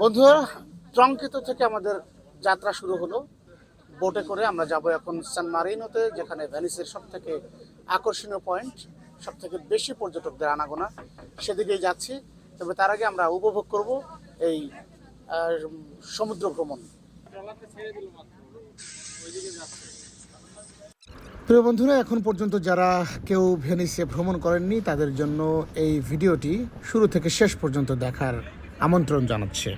বন্ধুরা ট্রঙ্কিত থেকে আমাদের যাত্রা শুরু হলো। বোটে করে আমরা যাব এখন সান মারিনোতে, যেখানে ভ্যানিসের সব থেকে আকর্ষণীয় পয়েন্ট সব থেকে বেশি পর্যটকদের আনাগোনা। সেদিকেই যাচ্ছি, তবে তার আগে আমরা উপভোগ করব এই সমুদ্র ভ্রমণ। প্রিয় বন্ধুরা, এখন পর্যন্ত যারা কেউ ভেনিসে ভ্রমণ করেননি, তাদের জন্য এই ভিডিওটি শুরু থেকে শেষ পর্যন্ত দেখার আমন্ত্রণ জানাচ্ছে।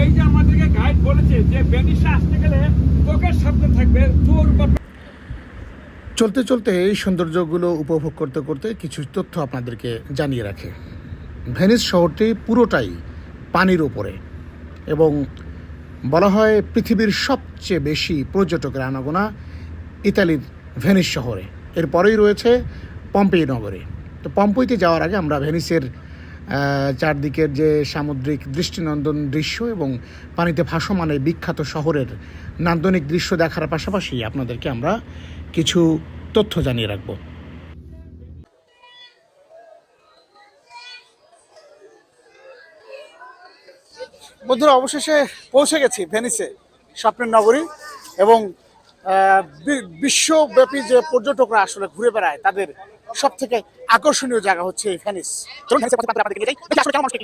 এই যে আমাদেরকে বলেছে যে আসতে গেলে থাকবে চলতে চলতে এই সৌন্দর্যগুলো উপভোগ করতে করতে কিছু তথ্য আপনাদেরকে জানিয়ে রাখে। ভেনিস শহরটি পুরোটাই পানির ওপরে এবং বলা হয় পৃথিবীর সবচেয়ে বেশি পর্যটকের আনাগোনা ইতালির ভেনিস শহরে। এরপরেই রয়েছে পম্পেই নগরে। তো পম্পইতে যাওয়ার আগে আমরা ভেনিসের চারদিকের যে সামুদ্রিক দৃষ্টিনন্দন দৃশ্য এবং পানিতে ভাসমান এই বিখ্যাত শহরের নান্দনিক দৃশ্য দেখার পাশাপাশি আপনাদেরকে আমরা কিছু তথ্য জানিয়ে রাখব। বন্ধুরা, অবশেষে পৌঁছে গেছি ভেনিসে, স্বপ্নের নগরী এবং বিশ্বব্যাপী যে পর্যটকরা আসলে ঘুরে বেড়ায় তাদের সব থেকে আকর্ষণীয় জায়গা হচ্ছে এই মানুষকে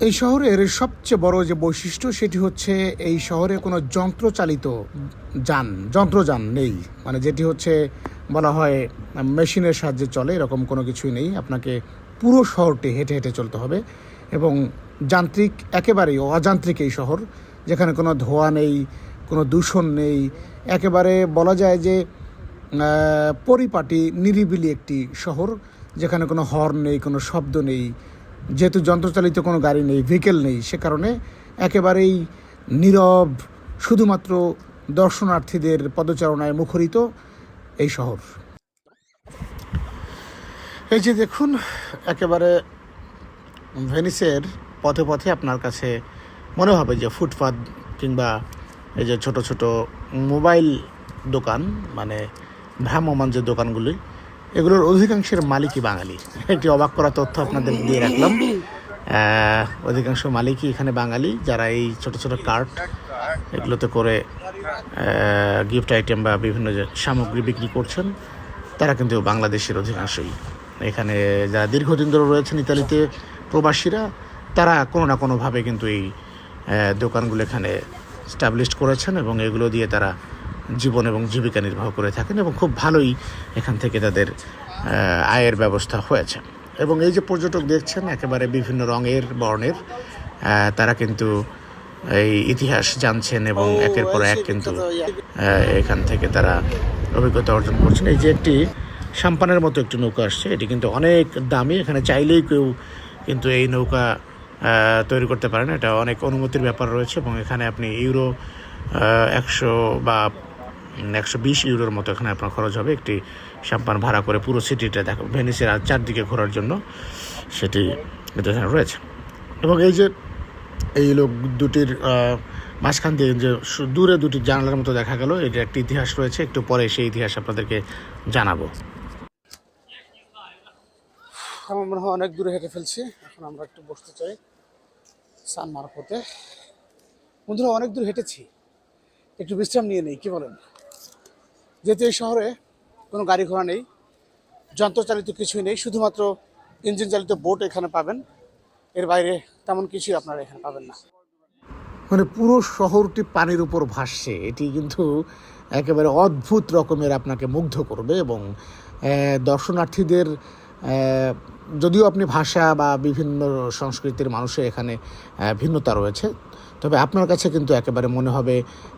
এই শহরের সবচেয়ে বড় যে বৈশিষ্ট্য সেটি হচ্ছে এই শহরে কোনো যন্ত্রচালিত যান, যন্ত্রযান নেই। মানে যেটি হচ্ছে বলা হয় মেশিনের সাহায্যে চলে, এরকম কোনো কিছুই নেই। আপনাকে পুরো শহরটি হেঁটে হেঁটে চলতে হবে এবং যান্ত্রিক একেবারেই অযান্ত্রিক এই শহর, যেখানে কোনো ধোঁয়া নেই, কোনো দূষণ নেই। একেবারে বলা যায় যে পরিপাটি, নিরিবিলি একটি শহর, যেখানে কোনো হর্ন নেই, কোনো শব্দ নেই, যেহেতু যন্ত্রচালিত কোনো গাড়ি নেই ভেহিকেল নেই, সে কারণে একেবারেই নীরব, শুধুমাত্র দর্শনার্থীদের পদচারণায় মুখরিত এই শহর। এই যে দেখুন, একেবারে ভেনিসের পথে পথে আপনার কাছে মনে হবে যে ফুটপাত কিংবা এই যে ছোট ছোট মোবাইল দোকান মানে ভ্রাম্যমান যে দোকানগুলি, এগুলোর অধিকাংশের মালিকই বাঙালি। একটি অবাক করা তথ্য আপনাদের দিয়ে রাখলাম। অধিকাংশ মালিকই এখানে বাঙালি, যারা এই ছোট ছোট কার্ট এগুলোতে করে গিফট আইটেম বা বিভিন্ন যে সামগ্রী বিক্রি করছেন, তারা কিন্তু বাংলাদেশের অধিকাংশই। এখানে যারা দীর্ঘদিন ধরে রয়েছেন ইতালিতে প্রবাসীরা, তারা কোনো না কোনোভাবে কিন্তু এই দোকানগুলো এখানে স্টাবলিশ করেছেন এবং এগুলো দিয়ে তারা জীবন এবং জীবিকা নির্বাহ করে থাকেন এবং খুব ভালোই এখান থেকে তাদের আয়ের ব্যবস্থা হয়েছে। এবং এই যে পর্যটক দেখছেন একেবারে বিভিন্ন রঙের বর্ণের তারা কিন্তু এই ইতিহাস জানছেন এবং একের পর এক কিন্তু এখান থেকে তারা অভিজ্ঞতা অর্জন করছেন। এই যে একটি সাম্পানের মতো একটি নৌকা আসছে এটি কিন্তু অনেক দামি এখানে চাইলেই কেউ কিন্তু এই নৌকা তৈরি করতে পারেন এটা অনেক অনুমতির ব্যাপার রয়েছে এবং এখানে আপনি ইউরো একশো বা একশো বিশ ইউরোর মতো এখানে আপনার খরচ হবে। একটি সাম্পান ভাড়া করে পুরো সিটিটা দেখো, ভেনিসের আর চারদিকে ঘোরার জন্য সেটি রয়েছে। এবং এই যে, এই লোক দুটির মাঝখান দিয়ে যে দূরে দুটি জানালার মতো দেখা গেল, এটা একটি ইতিহাস রয়েছে। একটু পরে সেই ইতিহাস আপনাদেরকে জানাব। আমার মনে হয় অনেক দূরে হেঁটে ফেলছি। এখন আমরা একটু বসতে চাই সান মারফতে। বন্ধুরা, অনেক দূর হেঁটেছি। একটু বিশ্রাম নিয়ে নেই, কি বলেন? যেহেতু এই শহরে কোনো গাড়ি ঘোড়া নেই, যন্ত্রচালিত কিছুই নেই, শুধুমাত্র ইঞ্জিন চালিত বোট এখানে পাবেন। এর বাইরে তেমন কিছুই আপনারা এখানে পাবেন না। মানে পুরো শহরটি পানির উপর ভাসছে, এটি কিন্তু একেবারে অদ্ভুত রকমের আপনাকে মুগ্ধ করবে এবং দর্শনার্থীদের যদিও আপনি ভাষা বা বিভিন্ন সংস্কৃতির মানুষের এখানে ভিন্নতা রয়েছে, তবে আপনার কাছে কিন্তু একেবারে মনে হবে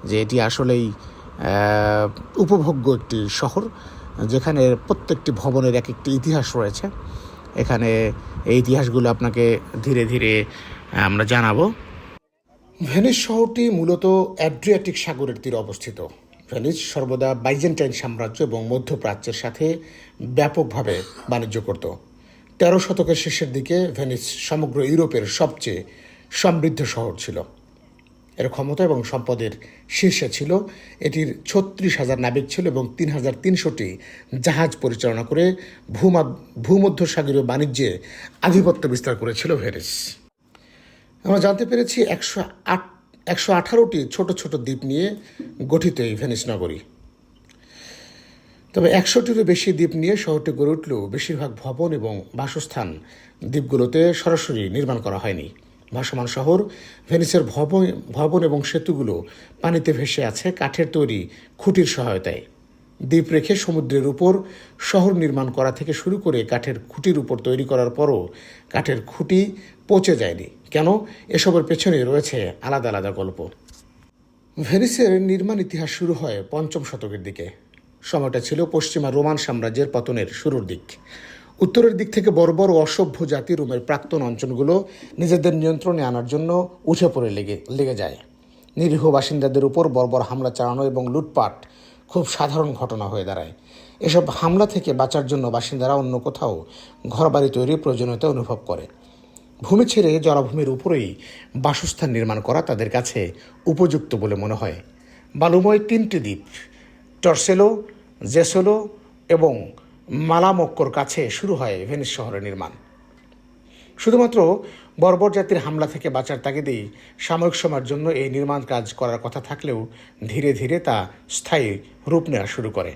যে এটি আসলেই উপভোগ্য একটি শহর, যেখানে প্রত্যেকটি ভবনের এক একটি ইতিহাস রয়েছে। এখানে এই ইতিহাসগুলো আপনাকে ধীরে ধীরে আমরা জানাব। ভেনিস শহরটি মূলত অ্যাড্রিয়াটিক সাগরের তীরে অবস্থিত। ভেনিস সর্বদা বাইজেন্টাইন সাম্রাজ্য এবং মধ্যপ্রাচ্যের সাথে ব্যাপকভাবে বাণিজ্য করত। তেরো শতকের শেষের দিকে ভেনিস সমগ্র ইউরোপের সবচেয়ে সমৃদ্ধ শহর ছিল। এর ক্ষমতা এবং সম্পদের শীর্ষে ছিল। এটির ছত্রিশ হাজার নাবিক ছিল এবং তিন হাজার তিনশোটি জাহাজ পরিচালনা করে ভূমা, ভূমধ্যসাগরীয় বাণিজ্যে আধিপত্য বিস্তার করেছিল ভেনিস আমরা জানতে পেরেছি একশো আট, একশো আঠারোটি ছোট ছোট দ্বীপ নিয়ে গঠিত এই ভেনিস নগরী। তবে একশোটিরও বেশি দ্বীপ নিয়ে শহরটি গড়ে উঠলেও বেশিরভাগ ভবন এবং বাসস্থান দ্বীপগুলোতে সরাসরি নির্মাণ করা হয়নি। ভাসমান শহর, ভেনিসের ভবন ভবন এবং সেতুগুলো পানিতে ভেসে আছে কাঠের তৈরি খুঁটির সহায়তায়। দ্বীপ রেখে সমুদ্রের উপর শহর নির্মাণ করা থেকে শুরু করে কাঠের খুঁটির উপর তৈরি করার পরও কাঠের খুঁটি পচে যায়নি। কেন? এসবের পেছনে রয়েছে আলাদা আলাদা গল্প। ভেনিসের নির্মাণ ইতিহাস শুরু হয় পঞ্চম শতকের দিকে। সময়টা ছিল পশ্চিমা রোমান সাম্রাজ্যের পতনের শুরুর দিক। উত্তরের দিক থেকে বর্বর ও অসভ্য জাতি রোমের প্রাক্তন অঞ্চলগুলো নিজেদের নিয়ন্ত্রণে আনার জন্য উঠে পড়ে লেগে লেগে যায়। নিরীহ বাসিন্দাদের উপর বর্বর হামলা চালানো এবং লুটপাট খুব সাধারণ ঘটনা হয়ে দাঁড়ায়। এসব হামলা থেকে বাঁচার জন্য বাসিন্দারা অন্য কোথাও ঘরবাড়ি তৈরির প্রয়োজনীয়তা অনুভব করে। ভূমি ছেড়ে জলাভূমির উপরেই বাসস্থান নির্মাণ করা তাদের কাছে উপযুক্ত বলে মনে হয়। বালুময় তিনটি দ্বীপ, টর্সেলো, জেসেলো এবং মালামক্কর কাছে শুরু হয় ভেনিস শহরের নির্মাণ। শুধুমাত্র বর্বর জাতির হামলা থেকে বাঁচার তাগিদেই সাময়িক সময়ের জন্য এই নির্মাণ কাজ করার কথা থাকলেও ধীরে ধীরে তা স্থায়ী রূপ নেওয়া শুরু করে।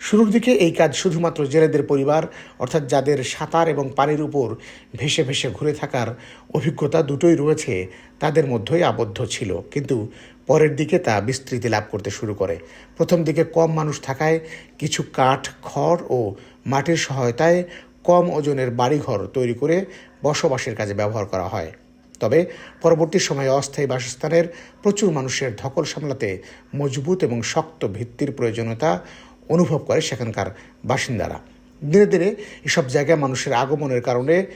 শুরুর দিকে এই কাজ শুধুমাত্র জেলেদের পরিবার, অর্থাৎ যাদের সাঁতার এবং পানির উপর ভেসে ভেসে ঘুরে থাকার অভিজ্ঞতা দুটোই রয়েছে, তাদের মধ্যেই আবদ্ধ ছিল। কিন্তু পরের দিকে তা বিস্তৃতি লাভ করতে শুরু করে। প্রথম দিকে কম মানুষ থাকায় কিছু কাঠ, খড় ও মাটির সহায়তায় কম ওজনের বাড়িঘর তৈরি করে বসবাসের কাজে ব্যবহার করা হয়। তবে পরবর্তী সময়ে অস্থায়ী বাসস্থানের প্রচুর মানুষের ধকল সামলাতে মজবুত এবং শক্ত ভিত্তির প্রয়োজনীয়তা অনুভব করে সেখানকার বাসিন্দারা। ধীরে ধীরে এসব জায়গায় মানুষের আগমনের কারণে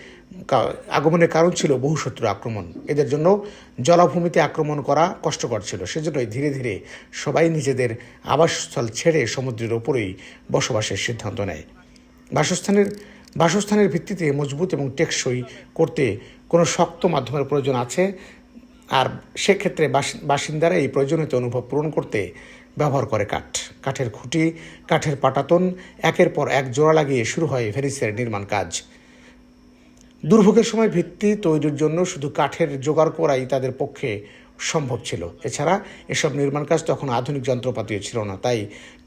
আগমনের কারণ ছিল বহু শত্রু আক্রমণ। এদের জন্য জলাভূমিতে আক্রমণ করা কষ্টকর ছিল। সেজন্যই ধীরে ধীরে সবাই নিজেদের আবাসস্থল ছেড়ে সমুদ্রের ওপরেই বসবাসের সিদ্ধান্ত নেয়। বাসস্থানের বাসস্থানের ভিত্তিতে মজবুত এবং টেকসই করতে কোনো শক্ত মাধ্যমের প্রয়োজন আছে। আর সেক্ষেত্রে বাসি- বাসিন্দারা এই প্রয়োজনীয়তা অনুভব পূরণ করতে ব্যবহার করে কাঠ। কাঠের খুঁটি, কাঠের পাটাতন, একের পর এক জোড়া লাগিয়ে শুরু হয় ভেনিসের নির্মাণ কাজ। দুর্ভোগের সময় ভিত্তি তৈরির জন্য শুধু কাঠের জোগাড় করাই তাদের পক্ষে সম্ভব ছিল। এছাড়া এসব নির্মাণ কাজ তখন আধুনিক যন্ত্রপাতিও ছিল না, তাই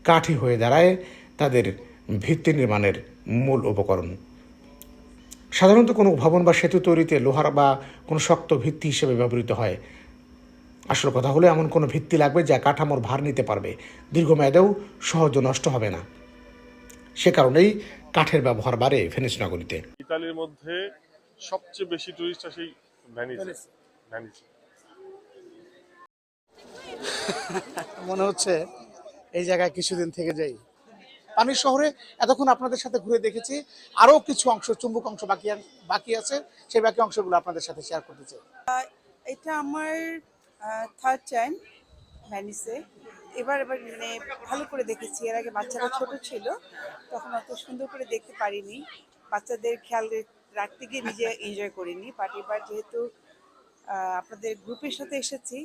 কাঠই হয়ে দাঁড়ায় তাদের ভিত্তি নির্মাণের মূল উপকরণ। সাধারণত কোনো ভবন বা সেতু তৈরিতে লোহার বা কোনো শক্ত ভিত্তি হিসেবে ব্যবহৃত হয়। আসল কথা হলো এমন কোনো ভিত্তি লাগবে যা কাঠামোর ভার নিতে পারবে। দীর্ঘমেয়াদেও সহজে নষ্ট হবে না। সে কারণেই কাঠের ব্যবহার বাড়ে ভেনিস নগরীতে। ইতালির মধ্যে সবচেয়ে বেশি টুরিস্ট আসে ভ্যানিসে ভ্যানিসে মনে হচ্ছে এই জায়গায় কিছুদিন থেকে যাই। পানির শহরে এতক্ষণ আপনাদের সাথে ঘুরে দেখেছি। আরও কিছু অংশ চুম্বক অংশ বাকি বাকি আছে। সেই বাকি অংশগুলো আপনাদের সাথে শেয়ার করতে চাই। এটা আমার থার্ড টাইম ভ্যানিসে। এবার এবার মানে ভালো করে দেখেছি। এর আগে বাচ্চারা ছোট ছিল, তখন অত সুন্দর করে দেখতে পারিনি। বাচ্চাদের খেয়াল রাখতে গিয়ে নিজে এনজয় করিনি। বাট এবার যেহেতু আপনাদের গ্রুপের সাথে এসেছি,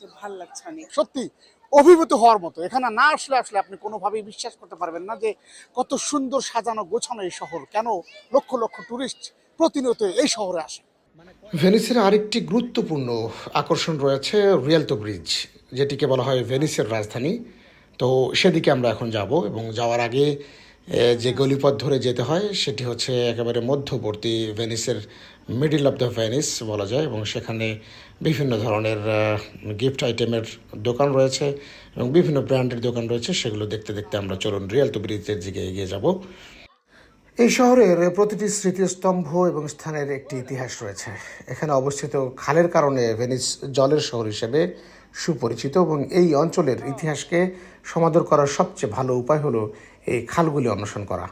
তো ভালো লাগছে অনেক। সত্যি, অভিভূত হওয়ার মতো। এখানে না আসলে আসলে আপনি কোনোভাবেই বিশ্বাস করতে পারবেন না যে কত সুন্দর সাজানো গোছানো এই শহর। কেন লক্ষ লক্ষ টুরিস্ট প্রতিনিয়ত এই শহরে আসে? ভেনিসের আরেকটি গুরুত্বপূর্ণ আকর্ষণ রয়েছে রিয়ালতো ব্রিজ, যেটিকে বলা হয় ভেনিসের রাজধানী। তো সেদিকে আমরা এখন যাব এবং যাওয়ার আগে যে গলিপথ ধরে যেতে হয়, সেটি হচ্ছে একেবারে মধ্যবর্তী ভেনিসের মিডিল অফ দ্য ভেনিস বলা যায়, এবং সেখানে বিভিন্ন ধরনের গিফট আইটেমের দোকান রয়েছে এবং বিভিন্ন ব্র্যান্ডের দোকান রয়েছে। সেগুলো দেখতে দেখতে আমরা চলুন রিয়ালতো ব্রিজের দিকে এগিয়ে যাব। এই শহরের প্রতিটি স্মৃতিস্তম্ভ এবং স্থানের একটি ইতিহাস রয়েছে। এখানে অবস্থিত খালের কারণে ভেনিস জলের শহর হিসেবে সুপরিচিত এবং এই অঞ্চলের ইতিহাসকে সমাদর করার সবচেয়ে ভালো উপায় হলো এই খালগুলি অন্বেষণ করা।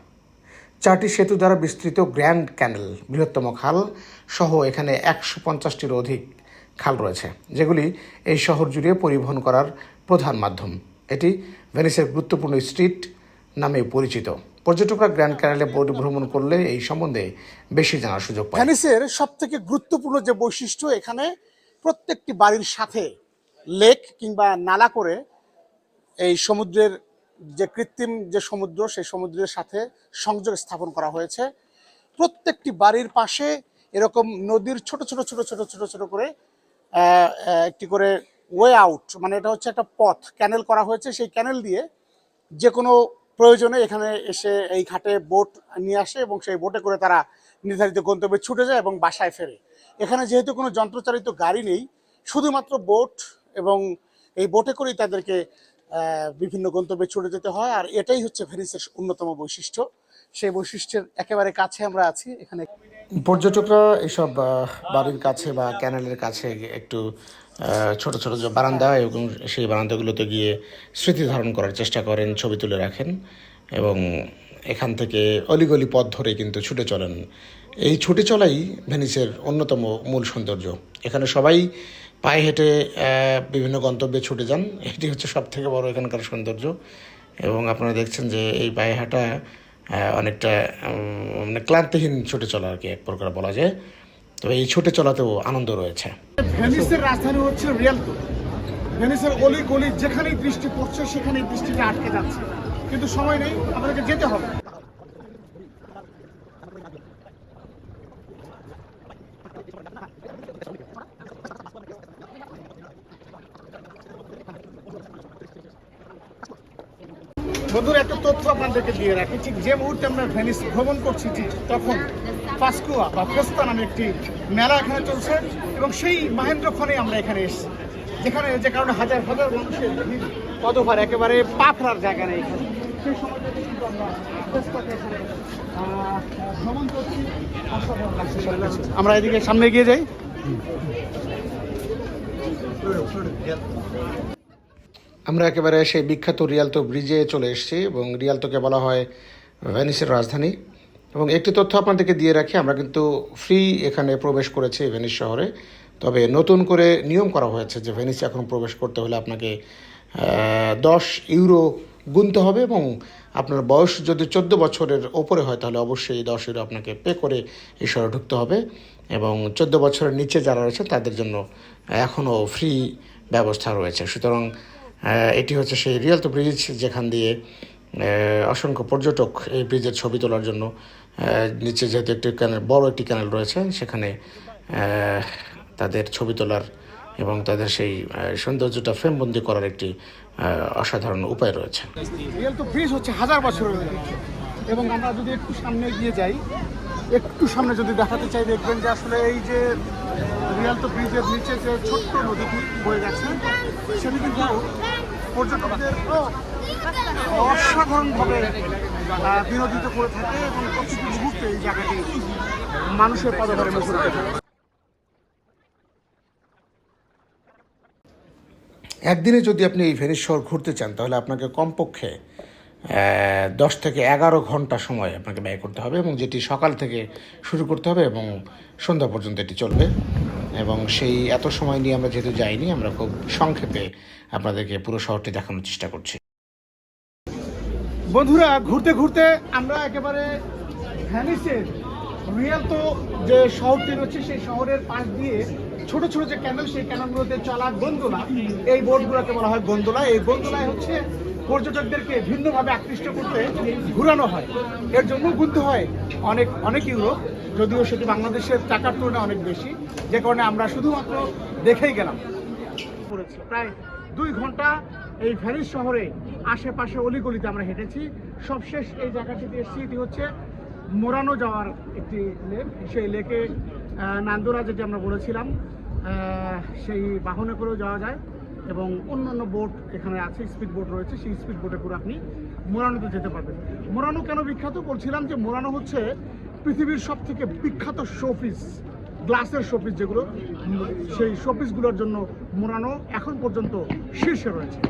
চারটি সেতু দ্বারা বিস্তৃত গ্র্যান্ড ক্যানেল, বৃহত্তম খাল সহ এখানে একশো পঞ্চাশটির অধিক খাল রয়েছে, যেগুলি এই শহর জুড়ে পরিবহন করার প্রধান মাধ্যম। এটি ভেনিসের গুরুত্বপূর্ণ স্ট্রিট নামে পরিচিত। পর্যটকরা গ্র্যান্ড ক্যানেলে ভ্রমণ করলে এই সম্বন্ধে বেশি জানার সুযোগ পায়। ভ্যানিসের সব থেকে গুরুত্বপূর্ণ যে বৈশিষ্ট্য এখানে প্রত্যেকটি বাড়ির সাথে লেক কিংবা নালা করে এই সমুদ্রের যে কৃত্রিম যে সমুদ্র, সেই সমুদ্রের সাথে সংযোগ স্থাপন করা হয়েছে। প্রত্যেকটি বাড়ির পাশে এরকম নদীর ছোট ছোট ছোট ছোট ছোট ছোট করে একটি করে ওয়ে আউট মানে এটা হচ্ছে একটা পথ। ক্যানেল করা হয়েছে। সেই ক্যানেল দিয়ে যে কোনো প্রয়োজনে এখানে এসে এই ঘাটে বোট নিয়ে আসে এবং সেই বোটে করে তারা নির্ধারিত গন্তব্যে ছুটে যায় এবং বাসায় ফেরে। এখানে যেহেতু কোনো যন্ত্রচালিত গাড়ি নেই, শুধুমাত্র বোট এবং এই বোটে করেই তাদেরকে বিভিন্ন গন্তব্যে ছুটে যেতে হয়। আর এটাই হচ্ছে ভেনিসের অন্যতম বৈশিষ্ট্য। সেই বৈশিষ্ট্যের একেবারে কাছে আমরা আছি। এখানে পর্যটকরা এসব বাড়ির কাছে বা ক্যানেলের কাছে একটু ছোট ছোট যে বারান্দা এবং সেই বারান্দাগুলোতে গিয়ে স্মৃতি ধারণ করার চেষ্টা করেন, ছবি তুলে রাখেন এবং এখান থেকে অলিগলি পথ ধরে কিন্তু ছুটে চলেন। এই ছুটে চলাই ভেনিসের অন্যতম মূল সৌন্দর্য। এখানে সবাই পায়ে হেঁটে বিভিন্ন গন্তব্যে ছুটে যান। এটি হচ্ছে সব থেকে বড় এখানকার সৌন্দর্য এবং আপনারা দেখছেন যে এই পায়ে হাঁটা অনেকটা মানে ক্লান্তিহীন ছুটে চলা আর কি এক প্রকার বলা যায়। তবে এই ছুটে চলাতেও আনন্দ রয়েছে। ভেনিসের রাজধানী হচ্ছে রিয়ালটো ভেনিসের অলি গলি যেখানেই বৃষ্টি পড়ছে, সেখানেই বৃষ্টিটা আটকে যাচ্ছে। কিন্তু সময় নেই আমাদেরকে যেতে হবে। বন্ধুরা, একটা তথ্য আপনাদেরকে দিয়ে রাখি। ঠিক যে মুহূর্তে আমরা ভেনিস ভ্রমণ করছি, ঠিক তখন পাসকুয়া বা ফেস্তা নামে একটি মেলা এখানে চলছে এবং সেই মাহেন্দ্রক্ষণে আমরা এখানে এসেছি। যেখানে যে কারণে হাজার হাজার মানুষের পদভার একেবারে পা ফেরার জায়গা নেই এখানে। আমরা এদিকে সামনে এগিয়ে যাই। আমরা একেবারে সেই বিখ্যাত রিয়ালতো ব্রিজে চলে এসেছি এবং রিয়ালতোকে বলা হয় ভেনিসের রাজধানী। এবং একটি তথ্য আপনাদেরকে দিয়ে রাখি, আমরা কিন্তু ফ্রি এখানে প্রবেশ করেছি ভেনিস শহরে। তবে নতুন করে নিয়ম করা হয়েছে যে ভেনিসে এখন প্রবেশ করতে হলে আপনাকে দশ ইউরো গুনতে হবে এবং আপনার বয়স যদি চোদ্দ বছরের ওপরে হয় তাহলে অবশ্যই দশ ইউরো আপনাকে পে করে এই শহরে ঢুকতে হবে। এবং চোদ্দ বছরের নিচে যারা রয়েছে তাদের জন্য এখনও ফ্রি ব্যবস্থা রয়েছে। সুতরাং এটি হচ্ছে সেই রিয়ালতো ব্রিজ যেখান দিয়ে অসংখ্য পর্যটক এই ব্রিজের ছবি তোলার জন্য নিচে যেহেতু একটি ক্যানেল বড় একটি ক্যানেল রয়েছে, সেখানে তাদের ছবি তোলার এবং তাদের সেই সৌন্দর্যটা ফ্রেমবন্দি করার একটি অসাধারণ উপায় রয়েছে রিয়েল তো ব্রিজ হচ্ছে হাজার ঐতিহ্য। এবং আমরা যদি একটু সামনে গিয়ে যাই, একটু সামনে যদি দেখাতে চাই, দেখবেন যে আসলে এই যে রিয়াল তো ব্রিজের নিচে যে ছোট্ট নদীটি বয়ে গেছে, সেটি কিন্তু পর্যটকদের অসাধারণভাবে বিনোদিত করে থাকে এবং প্রতিটি মুহূর্তে এই জায়গাটি মানুষের পদভারে মুখর থাকে। একদিনে যদি আপনি এই ভেনিস শহর ঘুরতে চান, তাহলে আপনাকে কমপক্ষে দশ থেকে এগারো ঘণ্টা সময় আপনাকে ব্যয় করতে হবে এবং যেটি সকাল থেকে শুরু করতে হবে এবং সন্ধ্যা পর্যন্ত এটি চলবে এবং সেই এত সময় নিয়ে আমরা যেহেতু যাইনি, আমরা খুব সংক্ষেপে আপনাদেরকে পুরো শহরটি দেখানোর চেষ্টা করছি। বন্ধুরা, ঘুরতে ঘুরতে আমরা একেবারে ভ্যানিসের রিয়াল তো যে শহরটি রয়েছে সেই শহরের পাশ দিয়ে ছোট ছোট যে ক্যানেল সেই ক্যানেলগুলোতে চলা গন্ডোলা এই বোটগুলোকে বলা হয় গন্ডোলা এই গন্ডোলায় হচ্ছে পর্যটকদেরকে ভিন্নভাবে আকৃষ্ট করতে ঘুরানো হয়। এর জন্য গুনতে হয় অনেক অনেক ইউরো যদিও সেটি বাংলাদেশের টাকার তুলনায় অনেক বেশি। যে কারণে আমরা শুধুমাত্র দেখেই গেলাম। প্রায় দুই ঘণ্টা এই ভ্যানিস শহরে আশেপাশে অলিগলিতে আমরা হেঁটেছি। সবশেষ এই জায়গাটিতে এসেছি, এটি হচ্ছে মোরানো যাওয়ার একটি লেক। সেই লেকে নান্দোরা যেটি আমরা বলেছিলাম সেই বাহনে করেও যাওয়া যায় এবং অন্যান্য বোট এখানে আছে, স্পিড বোট রয়েছে। সেই স্পিড বোটে করে আপনি মোরানোতে যেতে পারবেন। মোরানো কেন বিখ্যাত? বলছিলাম যে মোরানো হচ্ছে পৃথিবীর সব থেকে বিখ্যাত শোপিস, গ্লাসের শোপিস যেগুলো। সেই শোপিসগুলোর জন্য মোড়ানো এখন পর্যন্ত শীর্ষে রয়েছে।